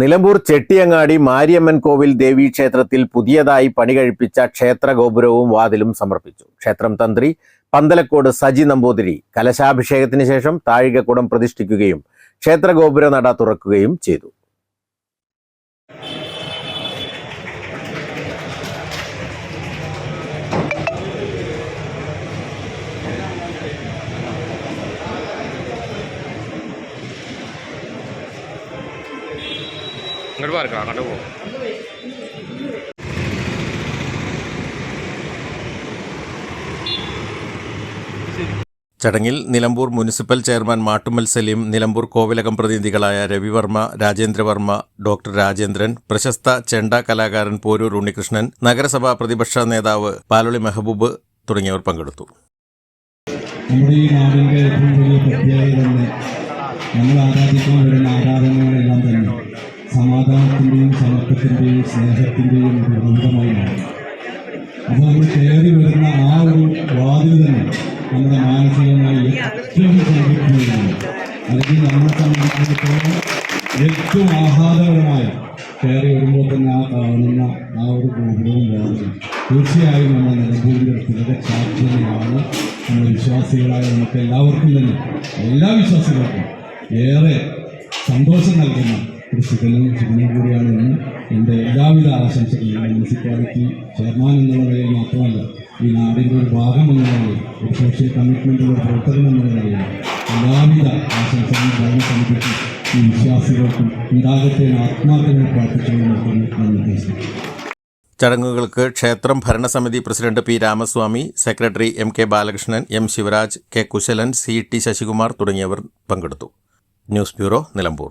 നിലമ്പൂർ ചെട്ടിയങ്ങാടി മാരിയമ്മൻ കോവിൽ ദേവീ ക്ഷേത്രത്തിൽ പുതിയതായി പണി കഴിപ്പിച്ച ക്ഷേത്ര ഗോപുരവും വാതിലും സമർപ്പിച്ചു. ക്ഷേത്രം തന്ത്രി പന്തലക്കോട് സജി നമ്പൂതിരി കലശാഭിഷേകത്തിന് ശേഷം താഴികക്കുടം പ്രതിഷ്ഠിക്കുകയും ക്ഷേത്ര ഗോപുര നട തുറക്കുകയും ചെയ്തു. ഇങ്ങോട്ട് പാർക്കണം അങ്ങോട്ട് പോകും. ചടങ്ങിൽ നിലമ്പൂർ മുനിസിപ്പൽ ചെയർമാൻ മാട്ടുമ്മൽ സലീം നിലമ്പൂർ കോവിലകം പ്രതിനിധികളായ രവിവർമ്മ രാജേന്ദ്രവർമ്മ ഡോക്ടർ രാജേന്ദ്രൻ പ്രശസ്ത ചെണ്ട കലാകാരൻ പോരൂർ ഉണ്ണികൃഷ്ണൻ നഗരസഭാ പ്രതിപക്ഷ നേതാവ് പാലൊളി മെഹബൂബ് തുടങ്ങിയവർ പങ്കെടുത്തു. നമ്മുടെ ഈ നാടിന്റെ ഏറ്റവും വലിയ പ്രത്യേകത തന്നെ നമ്മൾ ആരാധിക്കാൻ വരുന്ന സമാധാനത്തിന്റെയും സമത്വത്തിന്റെയും സ്നേഹത്തിന്റെയും ഒരു ബന്ധമായി മാറും അപ്പോൾ നമ്മൾ കയറി വരുന്ന ആ ഒരു വാതിൽ തന്നെ നമ്മുടെ മാനസികമായി ഏറ്റവും സംതൃപ്തിയാണ് അല്ലെങ്കിൽ നമ്മളെ സംബന്ധിച്ചിടത്തോളം ഏറ്റവും ആഹ്ലാദകരമായ കയറി വരുമ്പോൾ തന്നെ ആ കാണുന്ന ആ ഒരു ഗോപുരവും വാതിലും തീർച്ചയായും നമ്മൾ നിലമ്പൂരിന്റെ തിലക സാധ്യതയാണ് നമ്മൾ വിശ്വാസികളായ നമുക്ക് എല്ലാവർക്കും തന്നെ എല്ലാ വിശ്വാസികൾക്കും ഏറെ സന്തോഷം നൽകുന്ന ശുഭനും ശുഭനും കൂടിയാണ് ഇന്ന്. എന്റെ എല്ലാവിധ ആശംസകളും മുനിസിപ്പാലിറ്റി ചെയർമാൻ എന്നുള്ള നിലയിൽ മാത്രമല്ല ഈ നാടിന്റെ ഒരു ഭാഗം എന്ന നിലയിൽ ഒരു സോഷ്യൽ കമ്മിറ്റ്മെന്റുള്ള പ്രവർത്തകൻ എന്ന നിലയിൽ എല്ലാവിധ ആശംസകളും ഭരണസമിതിക്കും ഈ വിശ്വാസികൾക്കും ഉണ്ടാകട്ടെ ആത്മാർത്ഥമായി പ്രാർത്ഥിച്ചുകൊണ്ട് നന്ദി ചടങ്ങുകൾക്ക് ക്ഷേത്രം ഭരണസമിതി president P Ramaswamy secretary M K Balakrishnan M Sivaraj K Kushalan C T Sasikumar തുടങ്ങിയവർ പങ്കെടുത്തു. News bureau Nilambur.